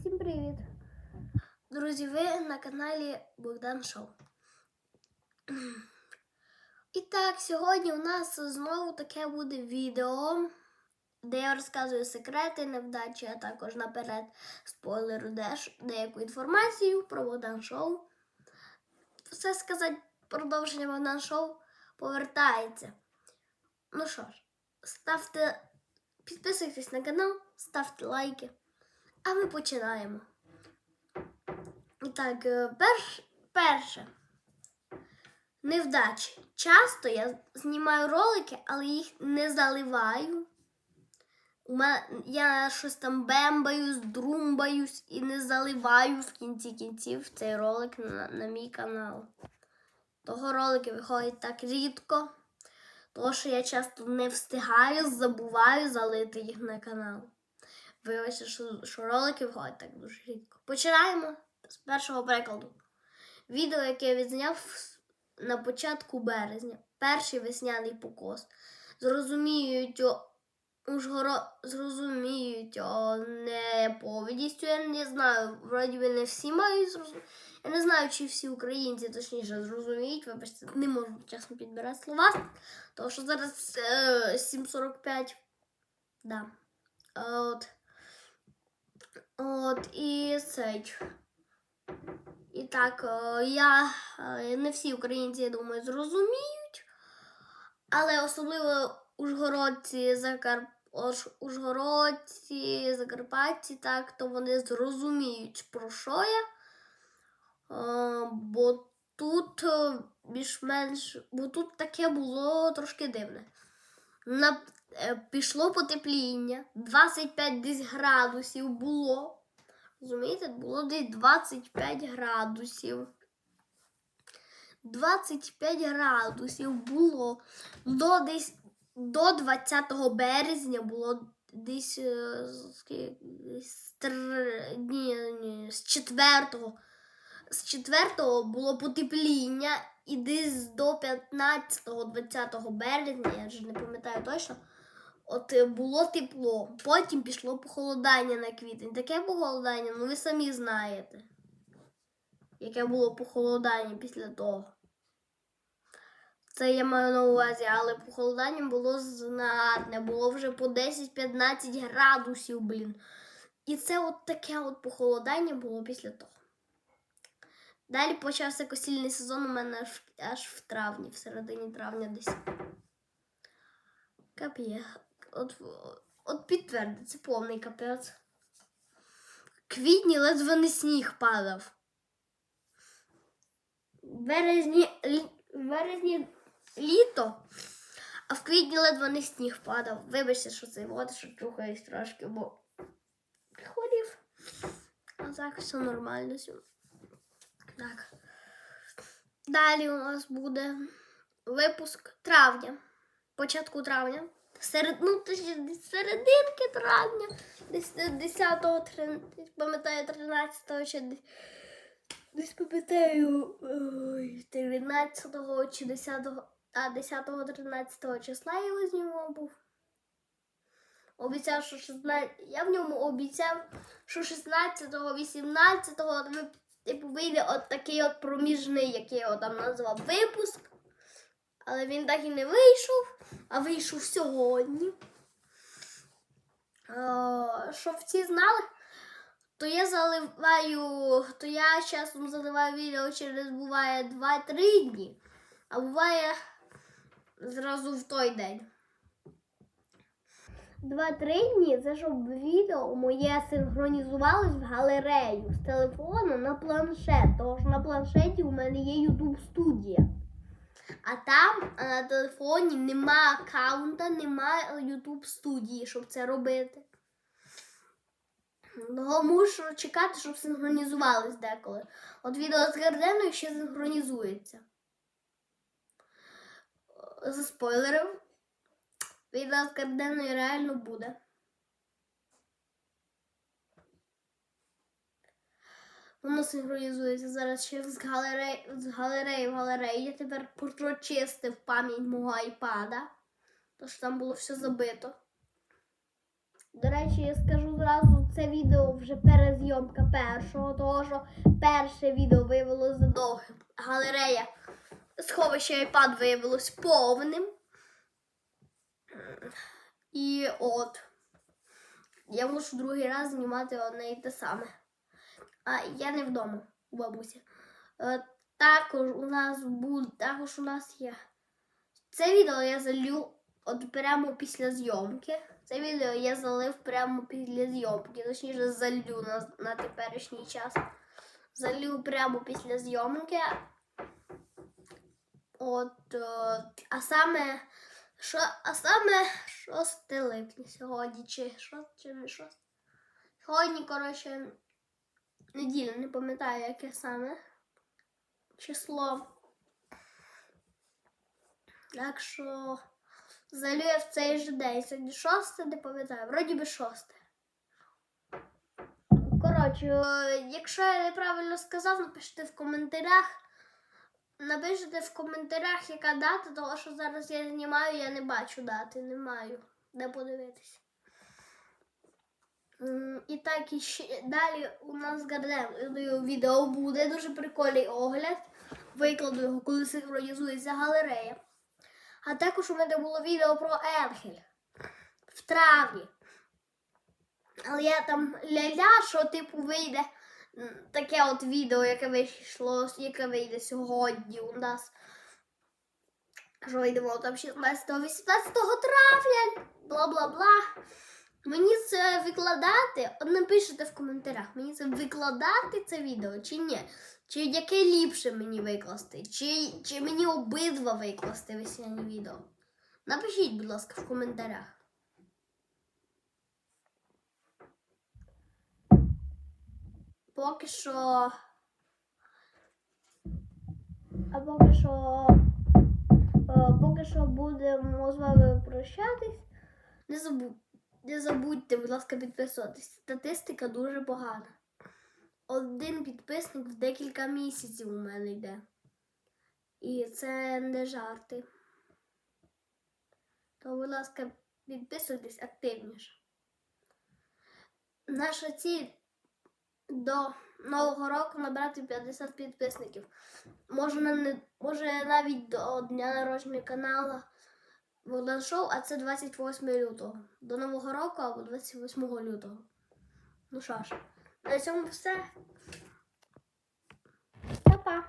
Всім привіт! Друзі, ви на каналі Богдан Шоу. І так, сьогодні у нас знову таке буде відео, де я розказую секрети, невдачі, а також наперед спойлеру деяку інформацію про Богдан Шоу. Все сказати, продовження Богдан Шоу повертається. Ну що ж, ставте, підписуйтесь на канал, ставте лайки. А ми починаємо. І так, е, перш, перше. Невдачі. Часто я знімаю ролики, але їх не заливаю. Я щось там бембаюсь, друмбаюсь і не заливаю в кінці кінців цей ролик на, на мій канал. Того ролики виходять так рідко, тому що я часто не встигаю, забуваю залити їх на канал. Виявилося, що, що ролики виходять так дуже рідко. Починаємо з першого прикладу. Відео, яке я відзняв на початку березня. Перший весняний покос. Зрозуміють, о, Ужгоро... зрозуміють о, не повідістю. Я не знаю, вроді би не всі мають зрозуміти. Я не знаю, чи всі українці точніше зрозуміють. Вибачте, не можу чесно підбирати слова. Тому що зараз е, 7.45. Да. От. От і цей. І так, е, я е, не всі українці, я думаю, зрозуміють. Але особливо ужгородці, Закар... Ош- ужгородці, закарпатці, так, то вони зрозуміють, про що я. Е, Бо тут більш-менш, бо тут таке було трошки дивне. На, пішло потепління, 25 десь градусів було. Розумієте, було десь 25 градусів. 25 градусів було до десь до 20 березня було десь, е, з тр- ні, ні, з 4 з 4 було потепління і десь до 15-20 березня, я вже не пам'ятаю точно, от е, було тепло. Потім пішло похолодання на квітень. Таке похолодання, ну ви самі знаєте, яке було похолодання після того. Це я маю на увазі, але похолодання було знатне, було вже по 10-15 градусів, блін. І це от таке от похолодання було після того. Далі почався косільний сезон у мене аж, аж в травні, в середині травня десь. Капє. От, от підтвердиться повний капець. Квітні ледве не сніг падав. Березні, лі, березні літо, а в квітні ледве не сніг падав. Вибачте, що цей вот, що чухаюсь трошки, бо хворів. А так все нормально. Так. Далі у нас буде випуск травня. Початку травня. Серед, ну, серединки травня. Десь 10-го, пам'ятаю, 13-го чи десь. Пам'ятаю 13-го чи 10-го, а 10-го, 13-го числа я його знімав був. Обіцяв, що 16... Я в ньому обіцяв, що 16-го, 18-го типу, вийде от такий от проміжний, який я його там назвав випуск. Але він так і не вийшов, а вийшов сьогодні. Щоб всі знали, то я заливаю, то я часом заливаю відео через буває 2-3 дні, а буває зразу в той день. 2-3 дні це щоб відео моє синхронізувалось в галерею з телефону на планшет. Тому що на планшеті у мене є YouTube студія. А там на телефоні нема аккаунта, нема YouTube студії, щоб це робити. Того мушу чекати, щоб синхронізувались деколи. От відео з Гарденою ще синхронізується. За спойлерів. Відео з Гарденою реально буде. Воно синхронізується зараз ще з галереї, з галереї в галереї. Я тепер прочистив пам'ять мого айпада. Тож там було все забито. До речі, я скажу зразу, це відео вже перезйомка першого, того що перше відео виявилося задовгим. Галерея сховище iPad виявилось повним. І от. Я мушу другий раз знімати одне і те саме. А я не вдома у бабусі. Е, також у нас буде, також у нас є. Це відео я залю от прямо після зйомки. Це відео я залив прямо після зйомки. Точніше, залю на, на теперішній час. Залю прямо після зйомки. От, е, а саме, що, а саме 6 липня сьогодні, чи 6, чи не 6. Сьогодні, коротше, неділя, не пам'ятаю, яке саме число. Так що залю я в цей же день. Сьогодні 6, не пам'ятаю, вроді би 6. Коротше, е, якщо я неправильно сказав, напишіть в коментарях. Напишіть в коментарях, яка дата, того що зараз я знімаю, я не бачу дати, не маю де подивитись. І так, і ще далі у нас з відео буде дуже прикольний огляд. Викладу його, коли синхронізується галерея. А також у мене було відео про Енхель в травні. Але я там ля-ля, що типу вийде таке от відео, яке вийшло, яке вийде сьогодні у нас. Що вийдемо там 16-18 травня, бла-бла-бла. Мені це викладати, от напишіть в коментарях, мені це викладати це відео чи ні? Чи яке ліпше мені викласти? Чи, чи мені обидва викласти весняні відео? Напишіть, будь ласка, в коментарях. Поки що. А поки що. е, Поки що будемо з вами прощатись. Не забудь, не забудьте, будь ласка, підписуватись. Статистика дуже погана. Один підписник в декілька місяців у мене йде. І це не жарти. То, будь ласка, підписуйтесь активніше. Наша ціль до Нового року набрати 50 підписників. Може, не, може навіть до дня народження каналу Богдан а це 28 лютого. До Нового року або 28 лютого. Ну що ж, на цьому все. Па-па!